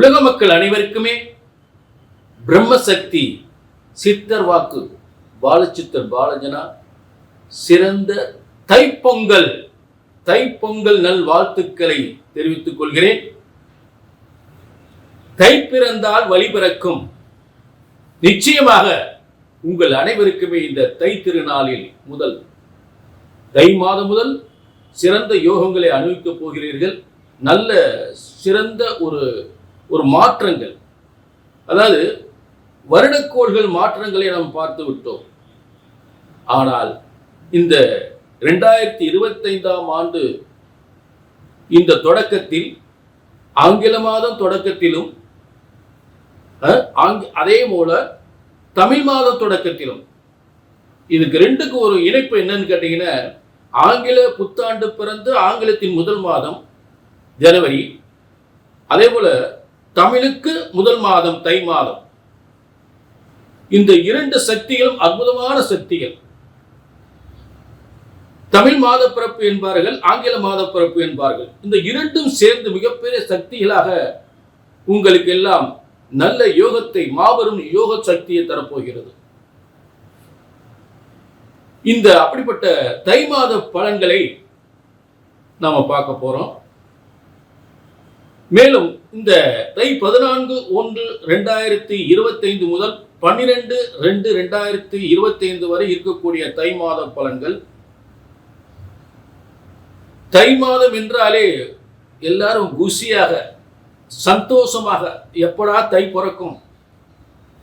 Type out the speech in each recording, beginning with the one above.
உலக மக்கள் அனைவருக்குமே பிரம்மசக்தி சித்தர் வாக்கு. பாலச்சித்தர் பாலஜனா சிறந்த தைப்பொங்கல் தைப்பொங்கல் நல் வாழ்த்துக்களை தெரிவித்துக் கொள்கிறேன். தை பிறந்தால் வழி பிறக்கும். நிச்சயமாக உங்கள் அனைவருக்குமே இந்த தை திருநாளில் முதல் தை மாதம் முதல் சிறந்த யோகங்களை அனுபவிக்கப் போகிறீர்கள். நல்ல சிறந்த ஒரு ஒரு மாற்றங்கள். அதாவது வருடக்கோள்கள் மாற்றங்களை நாம் பார்த்து விட்டோம். ஆனால் இந்த ரெண்டாயிரத்தி இருபத்தைந்தாம் ஆண்டு இந்த தொடக்கத்தில் ஆங்கில மாதம் தொடக்கத்திலும் அஹ், அதே போல தமிழ் மாத தொடக்கத்திலும். இதுக்கு ரெண்டுக்கு ஒரு இணைப்பு என்னன்னு கேட்டீங்கன்னா ஆங்கில புத்தாண்டு பிறந்து ஆங்கிலத்தின் முதல் மாதம் ஜனவரி. அதே போல தமிழுக்கு முதல் மாதம் தை மாதம். இந்த இரண்டு சக்திகளும் அற்புதமான சக்திகள். தமிழ் மாத பிறப்பு என்பார்கள் ஆங்கில மாத பிறப்பு என்பார்கள். இந்த இரண்டும் சேர்ந்து மிகப்பெரிய சக்திகளாக உங்களுக்கு எல்லாம் நல்ல யோகத்தை மாபெரும் யோக சக்தியை தரப்போகிறது. இந்த அப்படிப்பட்ட தை மாத பலன்களை நாம பார்க்க போறோம். மேலும் இந்த தை பதினான்கு ஒன்று ரெண்டாயிரத்தி இருபத்தைந்து முதல் பன்னிரெண்டு ரெண்டு ரெண்டாயிரத்தி இருபத்தைந்து வரை இருக்கக்கூடிய தை மாத பலன்கள். தை மாதம் என்றாலே எல்லாரும் குஷியாக சந்தோஷமாக எப்படா தை பிறக்கும்?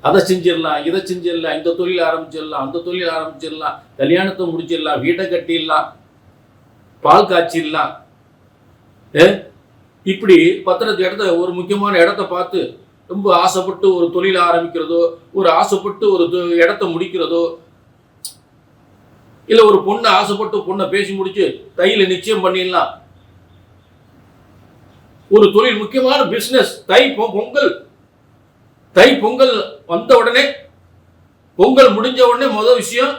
அதை செஞ்சிடலாம் இதை செஞ்சிடலாம் இந்த தொழில் ஆரம்பிச்சிடலாம் அந்த தொழில் ஆரம்பிச்சிடலாம் கல்யாணத்தை முடிச்சிடலாம் வீட்டை கட்டிடலாம் பால் காய்ச்சிடலாம் இப்படி பத்திரத்து இடத்த ஒரு முக்கியமான இடத்த பார்த்து ரொம்ப ஆசைப்பட்டு ஒரு தொழில் ஆரம்பிக்கிறதோ ஒரு ஆசைப்பட்டு ஒரு இடத்த முடிக்கிறதோ இல்ல ஒரு பொண்ணை ஆசைப்பட்டு பொண்ணை பேசி முடிச்சு தையில நிச்சயம் பண்ணிடலாம். ஒரு தொழில் முக்கியமான பிசினஸ் தை பொ- பொங்கல். தை பொங்கல் வந்த உடனே பொங்கல் முடிஞ்ச உடனே முதல் விஷயம்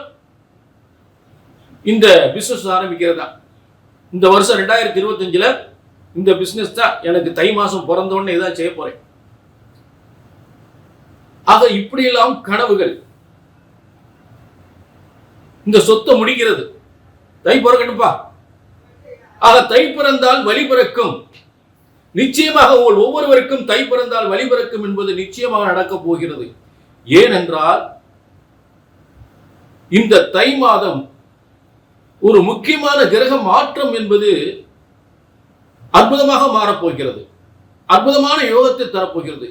இந்த பிசினஸ் ஆரம்பிக்கிறது தான் இந்த வருஷம் ரெண்டாயிரத்தி இருபத்தஞ்சுல இந்த பிசினஸ் தான் எனக்கு தை மாசம் பிறந்த உடனே இதான் செய்ய போறேன். ஆக இப்படியெல்லாம் கனவுகள். இந்த சொத்தை முடிக்கிறது தை பிறக்கட்டும்பா. ஆக தை பிறந்தால் வழி பிறக்கும். நிச்சயமாக உங்கள் ஒவ்வொருவருக்கும் தை பிறந்தால் வழி பிறக்கும் என்பது நிச்சயமாக நடக்கப் போகிறது. ஏனென்றால் இந்த தை மாதம் ஒரு முக்கியமான கிரக மாற்றம் என்பது அற்புதமாக மாறப்போகிறது. அற்புதமான யோகத்தை தரப்போகிறது.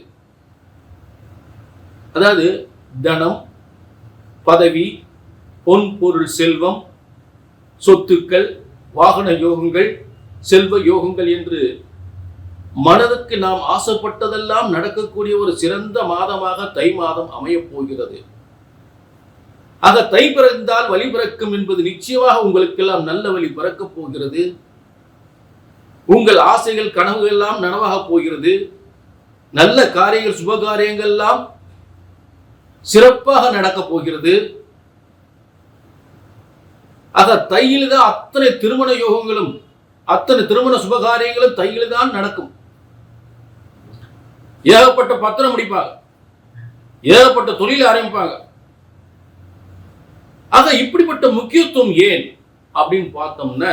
அதாவது தனம் பதவி பொன் பொருள் செல்வம் சொத்துக்கள் வாகன யோகங்கள் செல்வ யோகங்கள் என்று மனதுக்கு நாம் ஆசைப்பட்டதெல்லாம் நடக்கக்கூடிய ஒரு சிறந்த மாதமாக தை மாதம் அமையப் போகிறது. ஆக தை பிறந்தால் வழி பிறக்கும் என்பது நிச்சயமாக உங்களுக்கெல்லாம் நல்ல வழி பிறக்கப் போகிறது. உங்கள் ஆசைகள் கனவுகள் எல்லாம் நனவாக போகிறது. நல்ல காரியங்கள் சுப காரியங்கள் எல்லாம் சிறப்பாக நடக்கப் போகிறது. ஆக தையில் தான் அத்தனை திருமண யோகங்களும் அத்தனை திருமண சுபகாரியங்களும் தையில் தான் நடக்கும். ஏகப்பட்ட பத்திரம் முடிப்பாங்க. ஏகப்பட்ட தொழில் ஆரம்பிப்பாங்க. ஆக இப்படிப்பட்ட முக்கியத்துவம் ஏன் அப்படின்னு பார்த்தோம்னா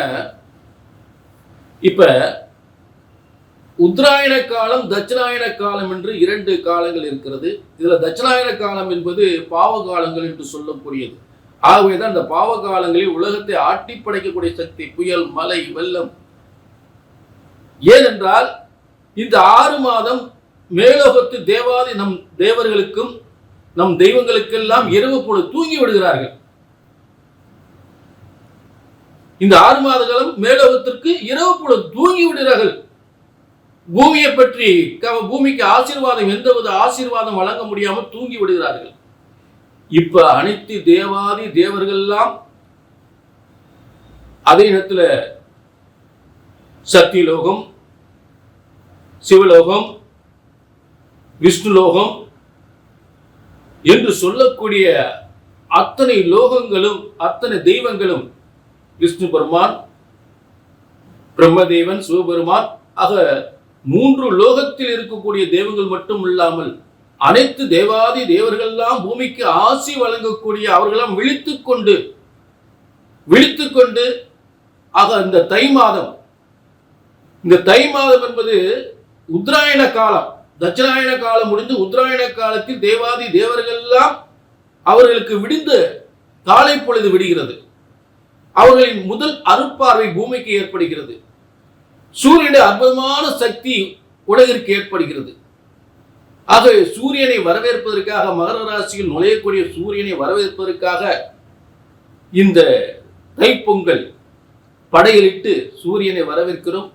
இப்ப உத்தராயண காலம் தட்சிணாயன காலம் என்று இரண்டு காலங்கள் இருக்கிறது. இதுல தட்சிணாயன காலம் என்பது பாவ காலங்கள் என்று சொல்லக்கூடியது. ஆகவேதான் அந்த பாவ காலங்களில் உலகத்தை ஆட்டி படைக்கக்கூடிய சக்தி புயல் மலை வெள்ளம். ஏனென்றால் இந்த ஆறு மாதம் மேலோகத்து தேவாதி நம் தேவர்களுக்கும் நம் தெய்வங்களுக்கெல்லாம் இரவு போல தூங்கி விடுகிறார்கள். இந்த ஆறு மாத காலம் மேலோகத்திற்கு இரவு போல தூங்கி விடுகிறார்கள். பூமியை பற்றி பூமிக்கு ஆசீர்வாதம் எந்தவித ஆசீர்வாதம் வழங்க முடியாமல் தூங்கி விடுகிறார்கள். இப்ப அனைத்து தேவாதி தேவர்கள் எல்லாம் அதே நேரத்துல சத்தியலோகம் சிவலோகம் விஷ்ணுலோகம் என்று சொல்லக்கூடிய அத்தனை லோகங்களும் அத்தனை தெய்வங்களும் விஷ்ணு பெருமான் பிரம்மதேவன் சிவபெருமான் ஆக மூன்று லோகத்தில் இருக்கக்கூடிய தெய்வங்கள் மட்டும் இல்லாமல் அனைத்து தேவாதி தேவர்கள்லாம் பூமிக்கு ஆசி வழங்கக்கூடிய அவர்களாம் விழித்து கொண்டு விழித்து கொண்டு ஆக இந்த தை மாதம் இந்த தை மாதம் என்பது உத்தராயண காலம் தட்சிணாயண காலம் முடிந்து உத்தராயண காலத்தில் தேவாதி தேவர்கள் எல்லாம் அவர்களுக்கு விடிந்து காலை பொழுது விடுகிறது. அவர்களின் முதல் அருட்பார்வை பூமிக்கு ஏற்படுகிறது. சூரியனுடைய அற்புதமான சக்தி உலகிற்கு ஏற்படுகிறது. ஆகவே சூரியனை வரவேற்பதற்காக மகர ராசியில் நுழையக்கூடிய சூரியனை வரவேற்பதற்காக இந்த தைப்பொங்கல் படையலிட்டு சூரியனை வரவேற்கிறோம்.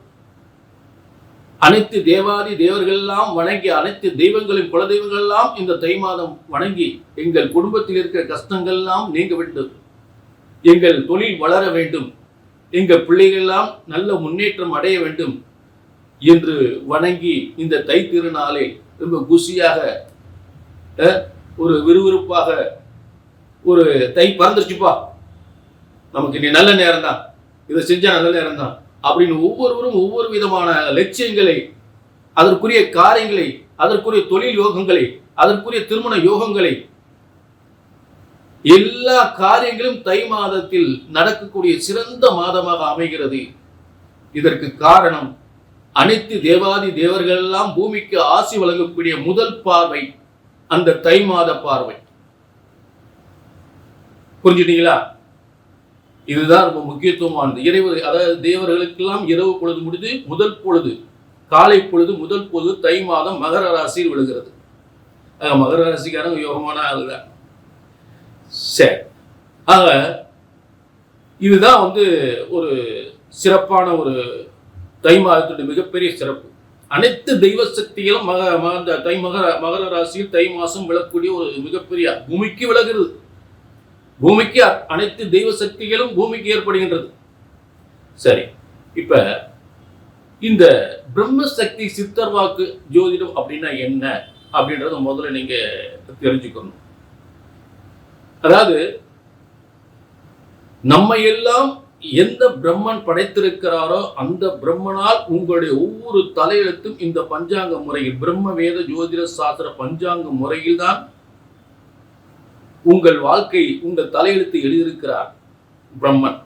அனைத்து தேவாதி தேவர்கள் எல்லாம் வணங்கி அனைத்து தெய்வங்களின் குலதெய்வங்கள் எல்லாம் இந்த தை மாதம் வணங்கி எங்கள் குடும்பத்தில் இருக்கிற கஷ்டங்கள் எல்லாம் நீங்க வேண்டும் எங்கள் தொழில் வளர வேண்டும். எங்கள் பிள்ளைகள் எல்லாம் நல்ல முன்னேற்றம் அடைய வேண்டும் என்று வணங்கி இந்த தை திருநாளை ரொம்ப குசியாக அஹ், ஒரு விறுவிறுப்பாக ஒரு தை பறந்துருச்சுப்பா. நமக்கு இனி நல்ல நேரம் தான் இதை செஞ்சா நல்ல நேரம் தான் அப்படின்னு ஒவ்வொருவரும் ஒவ்வொரு விதமான லட்சியங்களை அதற்குரிய காரியங்களை அதற்குரிய தொழில் யோகங்களை அதற்குரிய திருமண யோகங்களை எல்லா காரியங்களும் தை மாதத்தில் நடக்கக்கூடிய சிறந்த மாதமாக அமைகிறது. இதற்கு காரணம் அனைத்து தேவாதி தேவர்கள் எல்லாம் பூமிக்கு ஆசி வழங்கக்கூடிய முதல் பார்வை அந்த தை மாத பார்வை. புரிஞ்சுட்டீங்களா? இதுதான் ரொம்ப முக்கியத்துவமானது. இறைவர் அதாவது தேவர்களுக்கெல்லாம் இரவு பொழுது முடிந்து முதல் பொழுது காலை பொழுது முதல் பொழுது தை மாதம் மகர ராசியில் விழுகிறது. மகர ராசிக்காரங்க யோகமான ஆளுதான் சரி. ஆக இதுதான் வந்து ஒரு சிறப்பான ஒரு தை மாதத்துடைய மிகப்பெரிய சிறப்பு. அனைத்து தெய்வ சக்திகளும் மக மகந்த அந்த தை மகர மகர ராசியில் தை மாதம் விழக்கூடிய ஒரு மிகப்பெரிய பூமிக்கு விலகிறது பூமிக்கு அனைத்து தெய்வ சக்திகளும் பூமிக்கு ஏற்படுகின்றது. சரி இப்ப இந்த பிரம்ம சக்தி சித்தர் வாக்கு ஜோதிடம் அப்படின்னா என்ன? அப்படின்றத முதல்ல நீங்க தெரிஞ்சுக்கணும். அதாவது நம்ம எல்லாம் எந்த பிரம்மன் படைத்திருக்கிறாரோ அந்த பிரம்மனால் உங்களுடைய ஒவ்வொரு தலையெழுத்தும் இந்த பஞ்சாங்க முறையில் பிரம்ம வேத ஜோதிட சாஸ்திர பஞ்சாங்க முறையில் தான் உங்கள் வாழ்க்கை உங்கள் தலையெழுத்து எழுதியிருக்கிறார் பிரம்மன்.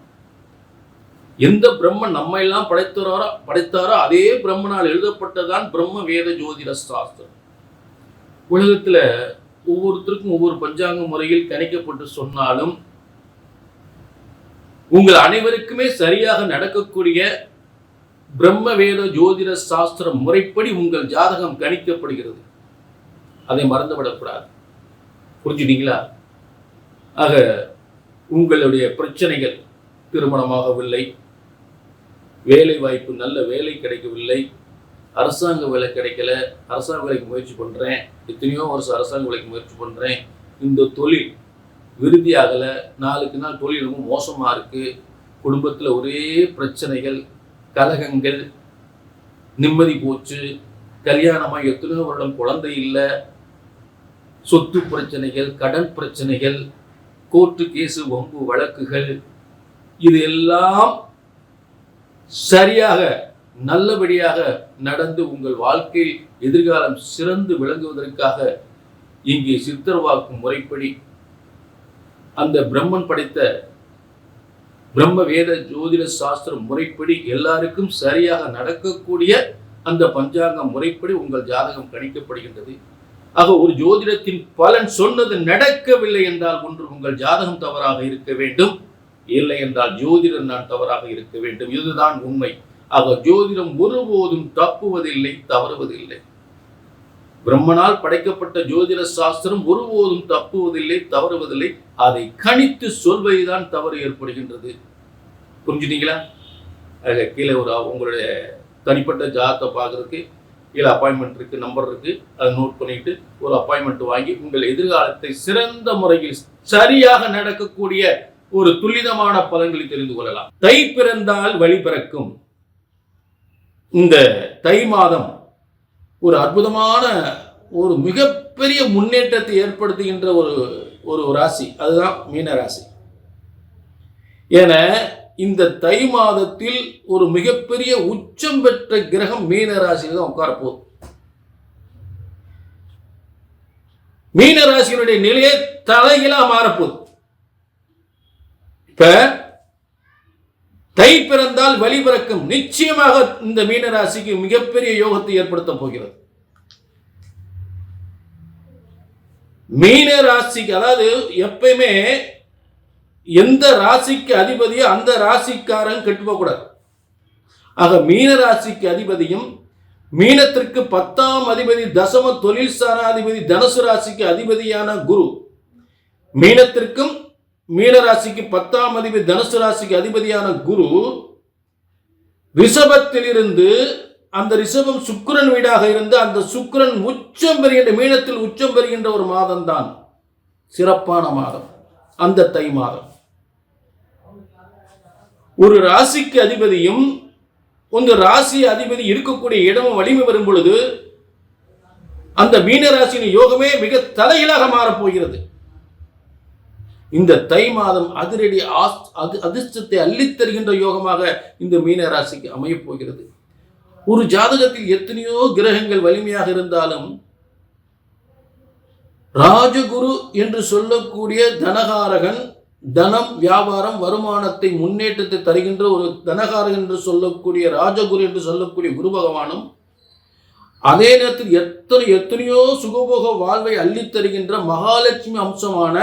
எந்த பிரம்மன் நம்ம எல்லாம் படைத்தாரோ படைத்தாரோ அதே பிரம்மனால் எழுதப்பட்டதான் பிரம்ம வேத ஜோதிட சாஸ்திரம். உலகத்துல ஒவ்வொருத்தருக்கும் ஒவ்வொரு பஞ்சாங்க முறையில் கணிக்கப்பட்டு சொன்னாலும் உங்கள் அனைவருக்குமே சரியாக நடக்கக்கூடிய பிரம்ம வேத ஜோதிட சாஸ்திர முறைப்படி உங்கள் ஜாதகம் கணிக்கப்படுகிறது. அதை மறந்துவிடக்கூடாது. புரிஞ்சுட்டீங்களா? ஆக உங்களுடைய பிரச்சனைகள் திருமணமாகவில்லை. வேலை வாய்ப்பு நல்ல வேலை கிடைக்கவில்லை. அரசாங்க வேலை கிடைக்கல அரசாங்க வேலைக்கு முயற்சி பண்ணுறேன் எத்தனையோ வருஷம் அரசாங்க வேலைக்கு முயற்சி பண்ணுறேன் இந்த தொழில் விருதி ஆகலை நாளுக்கு நாள் தொழில் ரொம்ப மோசமாக இருக்குது குடும்பத்தில் ஒரே பிரச்சனைகள் கலகங்கள் நிம்மதி போச்சு. கல்யாணமாக எத்தனையோ வருடம் குழந்தை இல்லை. சொத்து பிரச்சனைகள் கடன் பிரச்சனைகள் கோர்ட்டு கேஸு வம்பு வழக்குகள் இது எல்லாம் சரியாக நல்லபடியாக நடந்து உங்கள் வாழ்க்கையில் எதிர்காலம் சிறந்து விளங்குவதற்காக இங்கே சித்தர்வாக்கும் முறைப்படி அந்த பிரம்மன் படைத்த பிரம்ம வேத ஜோதிட சாஸ்திர முறைப்படி எல்லாருக்கும் சரியாக நடக்கக்கூடிய அந்த பஞ்சாங்க முறைப்படி உங்கள் ஜாதகம் கணிக்கப்படுகின்றது. ஆக ஒரு ஜோதிடத்தின் பலன் சொன்னது நடக்கவில்லை என்றால் ஒன்று உங்கள் ஜாதகம் தவறாக இருக்க வேண்டும். இல்லை என்றால் ஜோதிடம் நான் தவறாக இருக்க வேண்டும். இதுதான் உண்மை. ஆக ஜோதிடம் ஒருபோதும் தப்புவதில்லை தவறுவதில்லை. பிரம்மனால் படைக்கப்பட்ட ஜோதிட சாஸ்திரம் ஒருபோதும் தப்புவதில்லை தவறுவதில்லை. அதை கணித்து சொல்வதுதான் தவறு ஏற்படுகின்றது. புரிஞ்சுட்டீங்களா? ஆக கீழே ஒரு உங்களுடைய தனிப்பட்ட ஜாதத்தை பார்க்கறதுக்கு கீழே அப்பாயின்மெண்ட் இருக்கு நம்பர் இருக்கு. அதை நோட் பண்ணிட்டு ஒரு அப்பாயின்மெண்ட் வாங்கி உங்கள் எதிர்காலத்தை சிறந்த முறையில் சரியாக நடக்கக்கூடிய ஒரு துல்லிதமான பலன்களை தெரிந்து கொள்ளலாம். தை பிறந்தால் வழி பிறக்கும். இந்த தை மாதம் ஒரு அற்புதமான ஒரு மிகப்பெரிய முன்னேற்றத்தை ஏற்படுத்துகின்ற ஒரு ஒரு ராசி. அதுதான் மீன ராசி. ஏன்னா இந்த தை மாதத்தில் ஒரு மிகப்பெரிய உச்சம் பெற்ற கிரகம் மீன ராசியில் தான் உட்காரப்போகுது மீன ராசியினுடைய நிலையை தலைகளாக மாறப்போகுது இப்போ தை பிறந்தால் வழி பிறக்கும். நிச்சயமாக இந்த மீன ராசிக்கு மிகப்பெரிய யோகத்தை ஏற்படுத்த போகிறது. மீன ராசிக்கு அதாவது எப்பயுமே எந்த ராசிக்கு அதிபதியோ அந்த ராசிக்காரன் கெட்டு போகக்கூடாது. ஆக மீன ராசிக்கு அதிபதியும் மீனத்திற்கு பத்தாம் அதிபதி தசம தொழில் சாராதிபதி தனுசு ராசிக்கு அதிபதியான குரு மீனத்திற்கும் மீனராசிக்கு பத்தாம் அதிபதி தனுசு ராசிக்கு அதிபதியான குரு ரிஷபத்திலிருந்து அந்த ரிஷபம் சுக்கரன் வீடாக இருந்து அந்த சுக்கிரன் உச்சம் பெறுகின்ற மீனத்தில் உச்சம் பெறுகின்ற ஒரு மாதம் தான் சிறப்பான மாதம். அந்த தை மாதம். ஒரு ராசிக்கு அதிபதியும் ಒಂದು ராசி அதிபதி இருக்கக்கூடிய இடமும் வலிமை வரும் பொழுது அந்த மீன ராசியின் யோகமே மிக தலையிலாக மாறப் போகிறது. இந்த தை மாதம் அதிரடி ஆஸ்- அது அதிர்ஷ்டத்தை அள்ளித் தருகின்ற யோகமாக இந்த மீன ராசிக்கு அமையப் போகிறது. ஒரு ஜாதகத்தில் எத்தனையோ கிரகங்கள் வலிமையாக இருந்தாலும் ராஜகுரு என்று சொல்லக்கூடிய தனகாரகன் தனம் வியாபாரம் வருமானத்தை முன்னேற்றத்தை தருகின்ற ஒரு தனகாரகன் என்று சொல்லக்கூடிய ராஜகுரு என்று சொல்லக்கூடிய குரு பகவானும் அதே நேரத்தில் எத்தனை எத்தனையோ சுகபோக வாழ்வை அள்ளித் தருகின்ற மகாலட்சுமி அம்சமான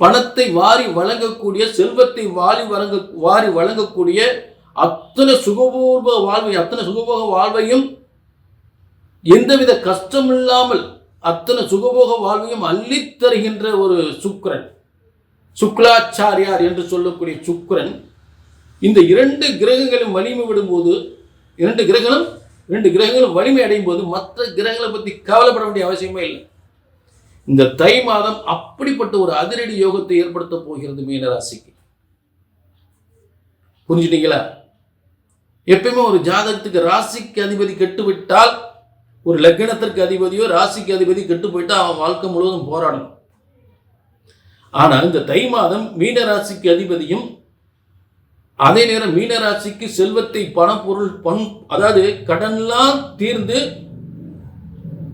பணத்தை வாரி வழங்கக்கூடிய செல்வத்தை வாரி வழங்க வாரி வழங்கக்கூடிய அத்தனை சுகபோக வாழ்வை அத்தனை சுகபோக வாழ்வையும் எந்தவித கஷ்டம் இல்லாமல் அத்தனை சுகபோக வாழ்வையும் அள்ளித்தருகின்ற ஒரு சுக்கரன். சுக்லாச்சாரியார் என்று சொல்லக்கூடிய சுக்கரன் இந்த இரண்டு கிரகங்களும் வலிமை விடும்போது இரண்டு கிரகங்களும் இரண்டு கிரகங்களும் வலிமை அடையும் போது மற்ற கிரகங்களை பற்றி கவலைப்பட வேண்டிய அவசியமே இல்லை. இந்த தை மாதம் அப்படிப்பட்ட ஒரு அதிரடி யோகத்தை ஏற்படுத்த போகிறது மீனராசிக்கு புரிஞ்சுட்டீங்களா? எப்பயுமே ஒரு ஜாதகத்துக்கு ராசிக்கு அதிபதி கெட்டு விட்டால் ஒரு லக்னத்திற்கு அதிபதியோ ராசிக்கு அதிபதி கெட்டு போயிட்டா அவன் வாழ்க்கை முழுவதும் போராடணும். ஆனால் இந்த தை மாதம் மீனராசிக்கு அதிபதியும் அதே நேரம் மீனராசிக்கு செல்வத்தை பணப்பொருள் பண் அதாவது கடன்லாம் தீர்ந்து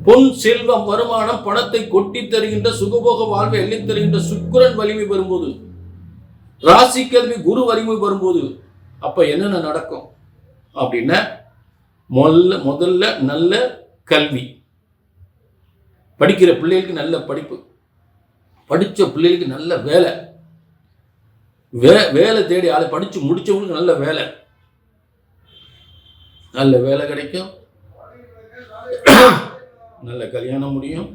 பொன் செல்வம் வருமானம் பணத்தை கொட்டி தருகின்ற சுகபோக வாழ்வை அள்ளித் தருகின்ற சுக்கிரன் வலிமை வரும்போது ராசி கல்வி குரு வலிமை வரும்போது அப்ப என்னென்ன நடக்கும்? அப்படின்னா முதல்ல முதல்ல நல்ல கல்வி. படிக்கிற பிள்ளைகளுக்கு நல்ல படிப்பு. படித்த பிள்ளைகளுக்கு நல்ல வேலை. வே வேலை தேடி ஆளை படித்து முடித்தவங்களுக்கு நல்ல வேலை. நல்ல வேலை கிடைக்கும். நல்ல கல்யாணம் முடியும்.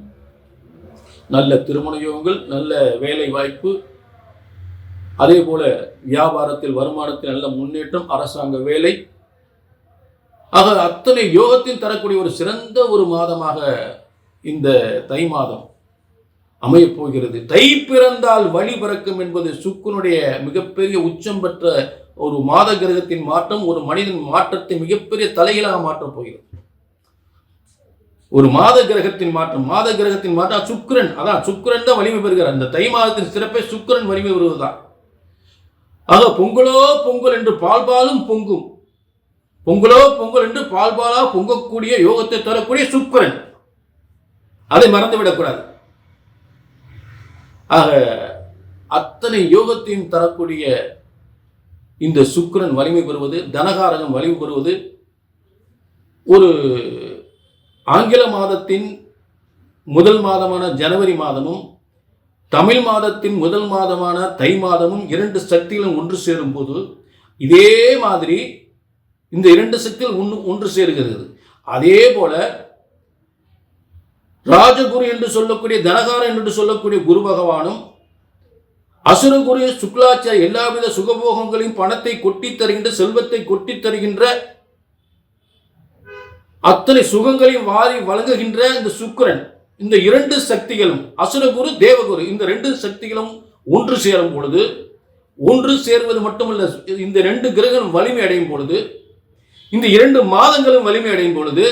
நல்ல திருமண யோகங்கள் நல்ல வேலை வாய்ப்பு. அதே போல வியாபாரத்தில் வருமானத்தில் நல்ல முன்னேற்றம் அரசாங்க வேலை. ஆக அத்தனை யோகத்தில் தரக்கூடிய ஒரு சிறந்த ஒரு மாதமாக இந்த தை மாதம் அமையப் போகிறது. தை பிறந்தால் வழி பிறக்கும் என்பது சுக்குனுடைய மிகப்பெரிய உச்சம் பெற்ற ஒரு மாத கிரகத்தின் மாற்றம் ஒரு மனிதன் மாற்றத்தை மிகப்பெரிய தலைகளாக மாற்றப் போகிறது. ஒரு மாத கிரகத்தின் மாற்றம் மாத கிரகத்தின் மாற்றம் சுக்கிரன் அதான் சுக்கரன் தான் வலிமை பெறுகிறார். அந்த தை மாதத்தின் சிறப்பை சுக்கிரன் வலிமை பெறுவதுதான். ஆக பொங்கலோ பொங்கல் என்று பால்பாலும் பொங்கும். பொங்கலோ பொங்கல் என்று பால்பாலா பொங்கக்கூடிய யோகத்தை தரக்கூடிய சுக்கரன். அதை மறந்துவிடக்கூடாது. ஆக அத்தனை யோகத்தையும் தரக்கூடிய இந்த சுக்கரன் வலிமை பெறுவது தனகாரகம் வலிமை பெறுவது ஒரு ஆங்கில மாதத்தின் முதல் மாதமான ஜனவரி மாதமும் தமிழ் மாதத்தின் முதல் மாதமான தை மாதமும் இரண்டு சக்திகளும் ஒன்று சேரும்போது இதே மாதிரி இந்த இரண்டு சக்திகள் ஒன்று ஒன்று சேருகிறது. அதே போல ராஜகுரு என்று சொல்லக்கூடிய தனகாரன் என்று சொல்லக்கூடிய குரு பகவானும் அசுரகுரு சுக்லாச்சார எல்லாவித சுகபோகங்களையும் பணத்தை கொட்டித் தருகின்ற செல்வத்தை கொட்டித் தருகின்ற அத்தனை சுகங்களையும் வாரி வழங்குகின்ற இந்த சுக்கரன் இந்த இரண்டு சக்திகளும் அசுரகுரு தேவகுரு இந்த ரெண்டு சக்திகளும் ஒன்று சேரும் பொழுது ஒன்று சேர்வது மட்டுமல்ல இந்த ரெண்டு கிரகங்களும் வலிமை அடையும் பொழுது இந்த இரண்டு மாதங்களும் வலிமை அடையும் பொழுது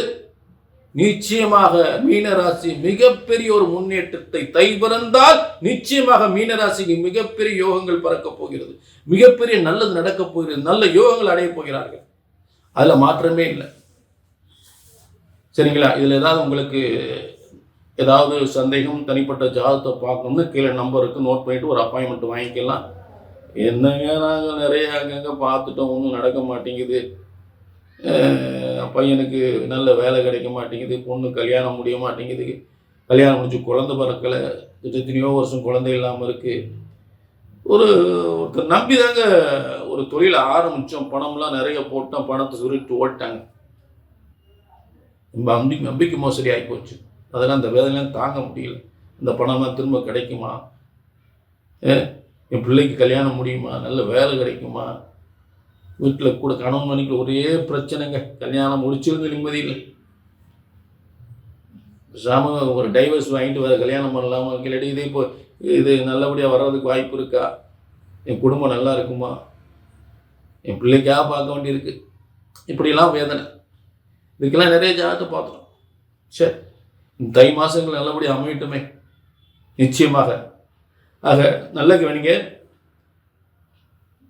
நிச்சயமாக மீனராசி மிகப்பெரிய ஒரு முன்னேற்றத்தை தை பிறந்தால் நிச்சயமாக மீனராசிக்கு மிகப்பெரிய யோகங்கள் பறக்கப் போகிறது. மிகப்பெரிய நல்லது நடக்கப் போகிறது நல்ல யோகங்கள் அடையப் போகிறார்கள். அதில் மாற்றமே இல்லை. சரிங்களா? இதில் ஏதாவது உங்களுக்கு ஏதாவது சந்தேகம் தனிப்பட்ட ஜாதகத்தை பார்க்கணும்னு கீழே நம்பருக்கு நோட் பண்ணிட்டு ஒரு அப்பாயின்மெண்ட் வாங்கிக்கலாம். என்னங்க நாங்கள் நிறைய அங்கங்கே பார்த்துட்டோம் ஒன்றும் நடக்க மாட்டேங்குது. பையனுக்கு நல்ல வேலை கிடைக்க மாட்டேங்குது பொண்ணு கல்யாணம் முடிய மாட்டேங்குது. கல்யாணம் முடிஞ்சு குழந்தை பிறக்கலை எத்தனையோ வருஷம் குழந்தை இல்லாமல் இருக்குது ஒரு ஒருத்தர் நம்பி தாங்க ஒரு தொழிலை ஆரம்பித்தோம் பணம்லாம் நிறைய போட்டோம் பணத்தை சுருட்டு ஓட்டாங்க. நம்ம நம்பி நம்பிக்கை மோசடி ஆகி போச்சு அதெல்லாம் அந்த வேதனைலாம் தாங்க முடியல. இந்த பணம்லாம் திரும்ப கிடைக்குமா? என் பிள்ளைக்கு கல்யாணம் முடியுமா? நல்ல வேலை கிடைக்குமா? வீட்டில் கூட கணவன் மணிக்கு ஒரே பிரச்சனைங்க. கல்யாணம் முடிச்சிருந்து நிம்மதி இல்லை. ஒரு டைவர்ஸ் வாங்கிட்டு வேறு கல்யாணம் பண்ணலாமா? இல்லாட்டி இதே இப்போ இது நல்லபடியாக வர்றதுக்கு வாய்ப்பு இருக்கா? என் குடும்பம் நல்லா இருக்குமா? என் பிள்ளைக்காக பார்க்க வேண்டியிருக்கு. இப்படிலாம் வேதனை. இதுக்கெல்லாம் நிறைய ஜாதகத்தை பார்த்துட்டோம். சரி தை மாதங்கள் நல்லபடியாக அமையட்டுமே. நிச்சயமாக. ஆக நல்ல கவனிங்க.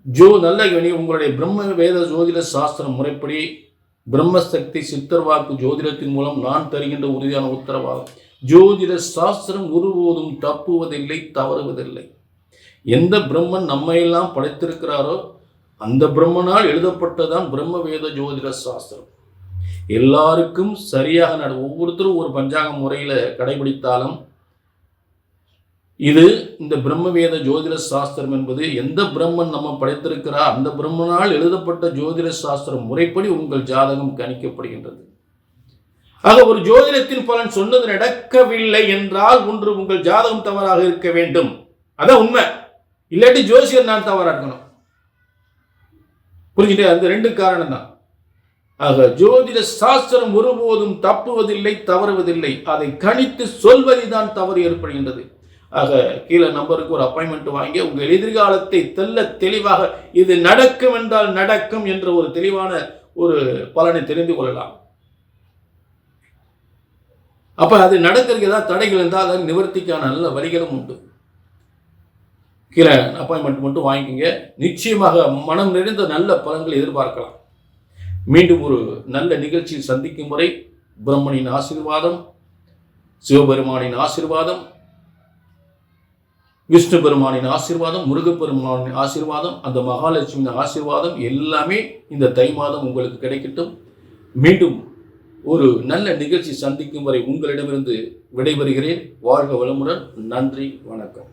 ஜோ நல்ல கவனிங்க. உங்களுடைய பிரம்ம வேத ஜோதிட சாஸ்திரம் முறைப்படி பிரம்மசக்தி சித்தர்வாக்கு ஜோதிடத்தின் மூலம் நான் தருகின்ற உறுதியான உத்தரவாதம். ஜோதிட சாஸ்திரம் ஒருபோதும் தப்புவதில்லை தவறுவதில்லை. எந்த பிரம்மன் நம்மையெல்லாம் படைத்திருக்கிறாரோ அந்த பிரம்மனால் எழுதப்பட்டதான் பிரம்ம வேத ஜோதிட சாஸ்திரம். எல்லாருக்கும் சரியாக நட ஒவ்வொருத்தரும் ஒரு பஞ்சாங்க முறையில் கடைபிடித்தாலும் இது இந்த பிரம்மவேத ஜோதிட சாஸ்திரம் என்பது எந்த பிரம்மன் நம்ம படைத்திருக்கிறா அந்த பிரம்மனால் எழுதப்பட்ட ஜோதிட சாஸ்திரம் முறைப்படி உங்கள் ஜாதகம் கணிக்கப்படுகின்றது. ஆக ஒரு ஜோதிடத்தின் பலன் சொன்னது நடக்கவில்லை என்றால் ஒன்று உங்கள் ஜாதகம் தவறாக இருக்க வேண்டும். அதான் உண்மை. இல்லாட்டி ஜோசியர் நான் தவறாக இருக்கணும் புரிஞ்சுட்டு அந்த ரெண்டு காரணம் தான் ஆக ஜோதிட சாஸ்திரம் ஒருபோதும் தப்புவதில்லை தவறுவதில்லை. அதை கணித்து சொல்வதிதான் தவறு ஏற்படுகின்றது. ஆக கீழே நம்பருக்கு ஒரு அப்பாயின்மெண்ட் வாங்கி உங்கள் எதிர்காலத்தை தெல்ல தெளிவாக இது நடக்கும் என்றால் நடக்கும் என்ற ஒரு தெளிவான ஒரு பலனை தெரிந்து கொள்ளலாம். அப்ப அது நடக்கிறதுக்கு ஏதாவது தடைகள் இருந்தால் அதை நிவர்த்திக்கான நல்ல வழிகளும் உண்டு. கீழே அப்பாயின்மெண்ட் மட்டும் வாங்கிக்கோங்க. நிச்சயமாக மனம் நிறைந்த நல்ல பலன்களை எதிர்பார்க்கலாம். மீண்டும் ஒரு நல்ல நிகழ்ச்சியில் சந்திக்கும் வரை பிரம்மனின் ஆசீர்வாதம் சிவபெருமானின் ஆசீர்வாதம் விஷ்ணு பெருமானின் ஆசீர்வாதம் முருகப்பெருமானின் ஆசீர்வாதம் அந்த மகாலட்சுமியின் ஆசீர்வாதம் எல்லாமே இந்த தை மாதம் உங்களுக்கு கிடைக்கட்டும். மீண்டும் ஒரு நல்ல நிகழ்ச்சி சந்திக்கும் வரை உங்களிடமிருந்து விடைபெறுகிறேன். வாழ்க வளமுடன். நன்றி வணக்கம்.